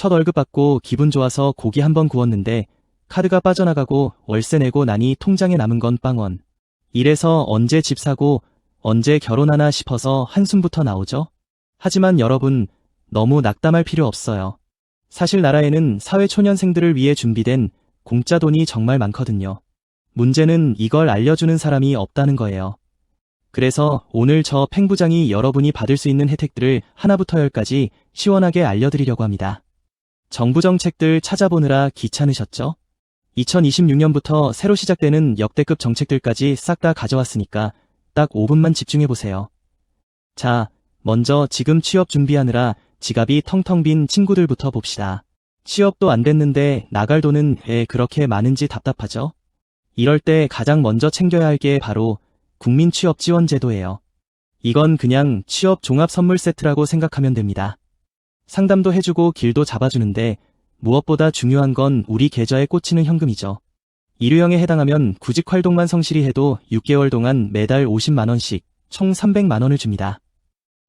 첫 월급 받고 기분 좋아서 고기 한번 구웠는데 카드가 빠져나가고 월세 내고 나니 통장에 남은 건 빵원. 이래서 언제 집 사고 언제 결혼하나 싶어서 한숨부터 나오죠? 하지만 여러분, 너무 낙담할 필요 없어요. 사실 나라에는 사회초년생들을 위해 준비된 공짜 돈이 정말 많거든요. 문제는 이걸 알려주는 사람이 없다는 거예요. 그래서 오늘 저 팽부장이 여러분이 받을 수 있는 혜택들을 하나부터 열까지 시원하게 알려드리려고 합니다. 정부 정책들 찾아보느라 귀찮으셨죠? 2026년부터 새로 시작되는 역대급 정책들까지 싹 다 가져왔으니까 딱 5분만 집중해보세요. 자, 먼저 지금 취업 준비하느라 지갑이 텅텅 빈 친구들부터 봅시다. 취업도 안 됐는데 나갈 돈은 왜 그렇게 많은지 답답하죠? 이럴 때 가장 먼저 챙겨야 할 게 바로 국민 취업 지원 제도예요. 이건 그냥 취업 종합 선물 세트라고 생각하면 됩니다. 상담도 해주고 길도 잡아주는데 무엇보다 중요한 건 우리 계좌에 꽂히는 현금이죠. 일유형에 해당하면 구직 활동만 성실히 해도 6개월 동안 매달 50만원씩 총 300만원을 줍니다.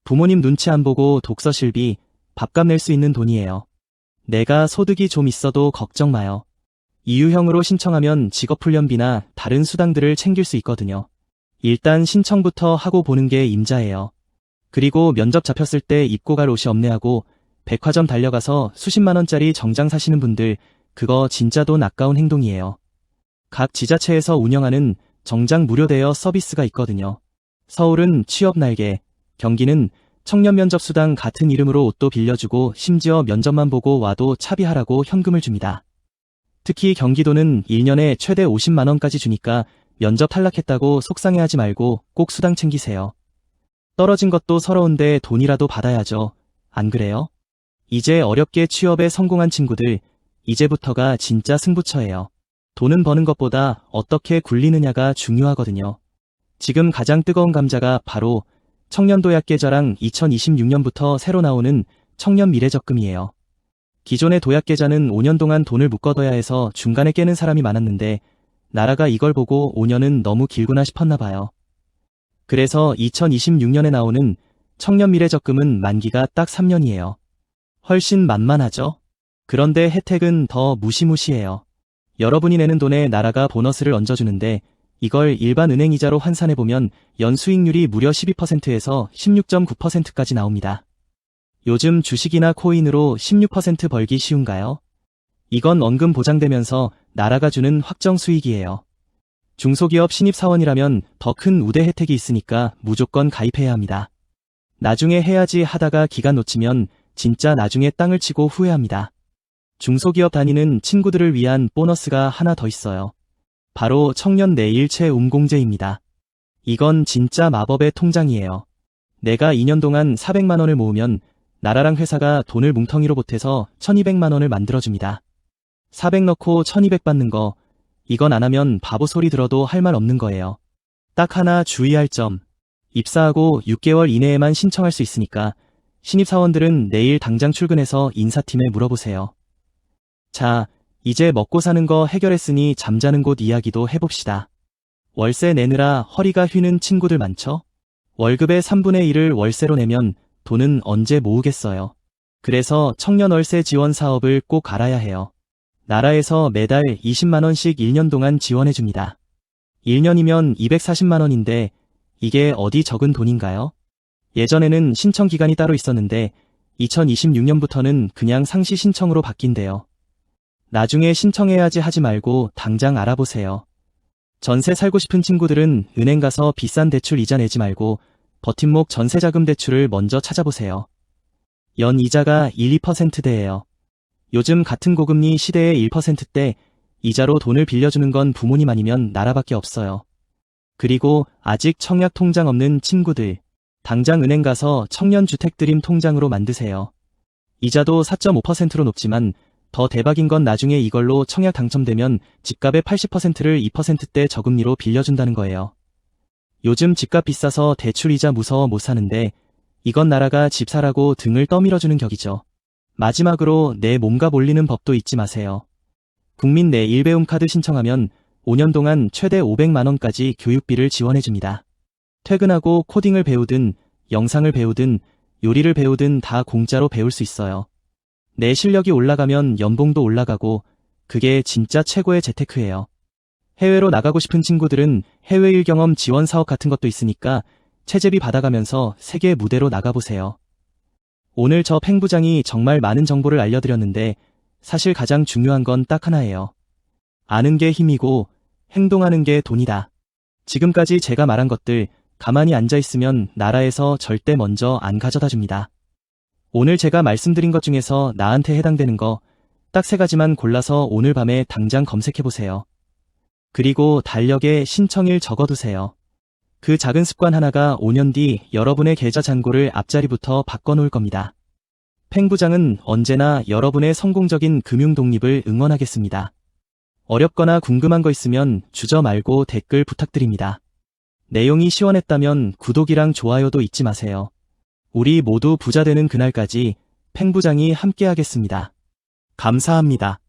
부모님 눈치 안 보고 독서 실비, 밥값 낼 수 있는 돈이에요. 내가 소득이 좀 있어도 걱정 마요. 이유형으로 신청하면 직업훈련비나 다른 수당들을 챙길 수 있거든요. 일단 신청부터 하고 보는 게 임자예요. 그리고 면접 잡혔을 때 입고 갈 옷이 없네 하고 백화점 달려가서 수십만원짜리 정장 사시는 분들, 그거 진짜 돈 아까운 행동이에요. 각 지자체에서 운영하는 정장 무료 대여 서비스가 있거든요. 서울은 취업 날개, 경기는 청년 면접 수당 같은 이름으로 옷도 빌려주고 심지어 면접만 보고 와도 차비하라고 현금을 줍니다. 특히 경기도는 1년에 최대 50만원까지 주니까 면접 탈락했다고 속상해하지 말고 꼭 수당 챙기세요. 떨어진 것도 서러운데 돈이라도 받아야죠. 안 그래요? 이제 어렵게 취업에 성공한 친구들, 이제부터가 진짜 승부처예요. 돈은 버는 것보다 어떻게 굴리느냐가 중요하거든요. 지금 가장 뜨거운 감자가 바로 청년도약 계좌랑 2026년부터 새로 나오는 청년 미래적금이에요. 기존의 도약 계좌는 5년 동안 돈을 묶어둬야 해서 중간에 깨는 사람이 많았는데 나라가 이걸 보고 5년은 너무 길구나 싶었나 봐요. 그래서 2026년에 나오는 청년 미래적금은 만기가 딱 3년이에요. 훨씬 만만하죠? 그런데 혜택은 더 무시무시해요. 여러분이 내는 돈에 나라가 보너스를 얹어주는데 이걸 일반 은행 이자로 환산해보면 연 수익률이 무려 12%에서 16.9%까지 나옵니다. 요즘 주식이나 코인으로 16% 벌기 쉬운가요? 이건 원금 보장되면서 나라가 주는 확정 수익이에요. 중소기업 신입사원이라면 더 큰 우대 혜택이 있으니까 무조건 가입해야 합니다. 나중에 해야지 하다가 기간 놓치면 진짜 나중에 땅을 치고 후회합니다. 중소기업 다니는 친구들을 위한 보너스가 하나 더 있어요. 바로 청년 내일체 운공제입니다. 이건 진짜 마법의 통장이에요. 내가 2년 동안 400만원을 모으면 나라랑 회사가 돈을 뭉텅이로 보태서 1200만원을 만들어줍니다. 400 넣고 1200 받는 거, 이건 안 하면 바보 소리 들어도 할 말 없는 거예요. 딱 하나 주의할 점. 입사하고 6개월 이내에만 신청할 수 있으니까 신입사원들은 내일 당장 출근해서 인사팀에 물어보세요. 자, 이제 먹고 사는 거 해결했으니 잠자는 곳 이야기도 해봅시다. 월세 내느라 허리가 휘는 친구들 많죠? 월급의 3분의 1을 월세로 내면 돈은 언제 모으겠어요. 그래서 청년 월세 지원 사업을 꼭 알아야 해요. 나라에서 매달 20만원씩 1년 동안 지원해줍니다. 1년이면 240만원인데 이게 어디 적은 돈인가요? 예전에는 신청 기간이 따로 있었는데 2026년부터는 그냥 상시 신청으로 바뀐대요. 나중에 신청해야지 하지 말고 당장 알아보세요. 전세 살고 싶은 친구들은 은행 가서 비싼 대출 이자 내지 말고 버팀목 전세자금 대출을 먼저 찾아보세요. 연 이자가 1, 2%대예요. 요즘 같은 고금리 시대의 1%대 이자로 돈을 빌려주는 건 부모님 아니면 나라밖에 없어요. 그리고 아직 청약 통장 없는 친구들, 당장 은행 가서 청년주택드림 통장으로 만드세요. 이자도 4.5%로 높지만 더 대박인 건 나중에 이걸로 청약 당첨되면 집값의 80%를 2%대 저금리로 빌려준다는 거예요. 요즘 집값 비싸서 대출이자 무서워 못 사는데 이건 나라가 집 사라고 등을 떠밀어주는 격이죠. 마지막으로 내 몸값 올리는 법도 잊지 마세요. 국민 내 1배움 카드 신청하면 5년 동안 최대 500만원까지 교육비를 지원해줍니다. 퇴근하고 코딩을 배우든 영상을 배우든 요리를 배우든 다 공짜로 배울 수 있어요. 내 실력이 올라가면 연봉도 올라가고 그게 진짜 최고의 재테크예요. 해외로 나가고 싶은 친구들은 해외 일 경험 지원 사업 같은 것도 있으니까 체제비 받아가면서 세계 무대로 나가보세요. 오늘 저 팽 부장이 정말 많은 정보를 알려드렸는데 사실 가장 중요한 건 딱 하나예요. 아는 게 힘이고 행동하는 게 돈이다. 지금까지 제가 말한 것들 가만히 앉아 있으면 나라에서 절대 먼저 안 가져다 줍니다. 오늘 제가 말씀드린 것 중에서 나한테 해당되는 거 딱 세 가지만 골라서 오늘 밤에 당장 검색해 보세요. 그리고 달력에 신청일 적어두세요. 그 작은 습관 하나가 5년 뒤 여러분의 계좌 잔고를 앞자리부터 바꿔놓을 겁니다. 팽 부장은 언제나 여러분의 성공적인 금융 독립을 응원하겠습니다. 어렵거나 궁금한 거 있으면 주저 말고 댓글 부탁드립니다. 내용이 시원했다면 구독이랑 좋아요도 잊지 마세요. 우리 모두 부자 되는 그날까지 팽 부장이 함께하겠습니다. 감사합니다.